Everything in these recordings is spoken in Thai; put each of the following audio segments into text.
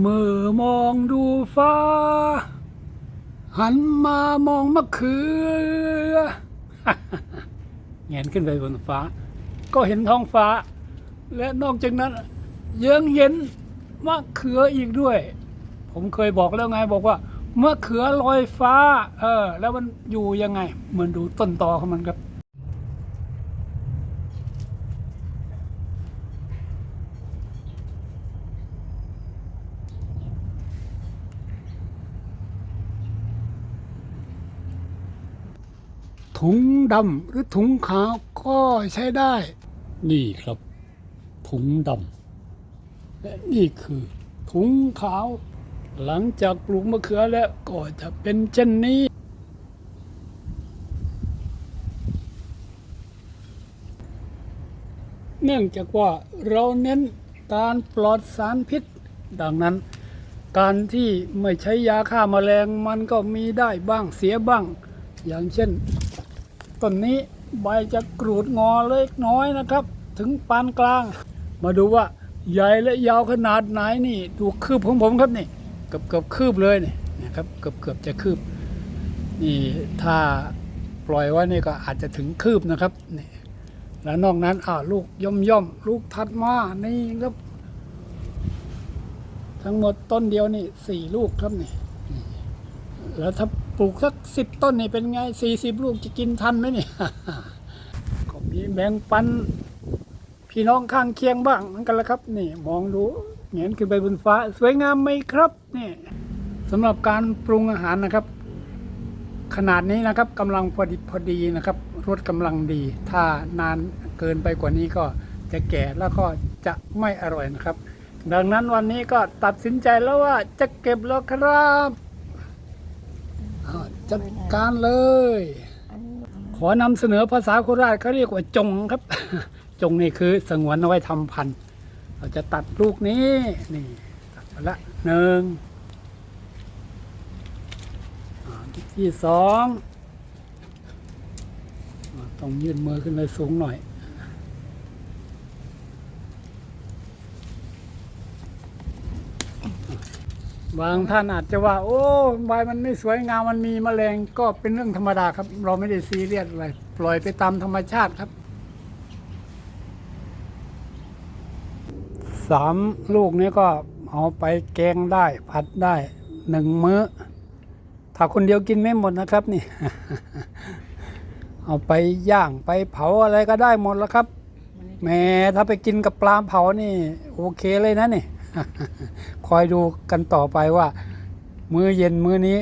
เมื่อมองดูฟ้า หันมามองมะเขือเงนขึ้นไปบนฟ้า ก็เห็นท้องฟ้า และนอกจากนั้นยังเห็นมะเขืออีกด้วย ผมเคยบอกแล้วไงบอกว่ามะเขือลอยฟ้า เออ แล้วมันอยู่ยังไง เหมือนดูต้นตอของมันครับ ถุงดำหรือถุงขาวก็ใช้ได้ นี่ครับ ถุงดำและนี่คือ ถุงขาว หลังจากปลูกมะเขือแล้วก็จะเป็นเช่นนี้ เนื่องจากว่าเราเน้นการปลอดสารพิษ ดังนั้น การที่ไม่ใช้ยาฆ่ามาแมลงมันก็มีได้บ้างเสียบ้าง อย่างเช่น ต้นนี้ใบจะกรูดงอเล็กน้อยนะครับ ถึงปานกลาง มาดูว่าใหญ่และยาวขนาดไหนนี่ ดูคืบของผมครับนี่เกือบเกือบคืบเลยนี่นะครับเกือบเกือบจะคืบนี่ถ้าปล่อยไว้นี่ก็อาจจะถึงคืบนะครับนี่แล้วนอกนั้นอ่าลูกย่อมย่อมลูกถัดมานี่ครับทั้งหมดต้นเดียวนี่สี่ลูกครับนี่ แล้วถ้า ปลูกสักสิบต้นนี่เป็นไงสี่สิบลูกจะกินทันไหมเนี่ยก็มีแบ่งปัน พี่น้องข้างเคียงบ้างเหมือนกันละครับ นี่มองดูเห็นขึ้นไปบนฟ้า สวยงามไหมครับนี่สำหรับการปรุงอาหารนะครับ ขนาดนี้นะครับกำลังพอดีพอดีนะครับรสกำลังดี ถ้านานเกินไปกว่านี้ก็จะแก่แล้วก็จะไม่อร่อยนะครับ ดังนั้นวันนี้ก็ตัดสินใจแล้วว่าจะเก็บแล้วครับ อ้าวจัดการเลย ขอนำเสนอภาษาโคราชเขาเรียกว่าจงครับ จงนี่คือสงวนเอาไว้ทำพันธุ์เราจะตัดลูกนี้นี่ตัดไปละหนึ่งที่สองต้องยื่นมือขึ้นไปสูงหน่อย บางท่านอาจจะว่า โอ้ใบมันไม่สวยงามมันมีแมลงก็เป็นเรื่องธรรมดาครับ เราไม่ได้ซีเรียสอะไรปล่อยไปตามธรรมชาติครับสามลูกนี้ก็เอาไปแกงได้ผัดได้หนึ่งมื้อ ถ้าคนเดียวกินไม่หมดนะครับนี่ เอาไปย่างไปเผาอะไรก็ได้หมดแล้วครับแหมถ้าไปกินกับปลาเผานี่ โอเคเลยนะนี่ คอยดูกันต่อไปว่า มื้อเย็นมื้อนี้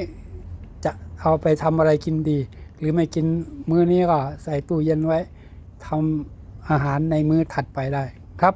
จะเอาไปทำอะไรกินดี หรือไม่กินมื้อนี้ก็ใส่ตู้เย็นไว้ทำอาหารในมื้อถัดไปได้ครับ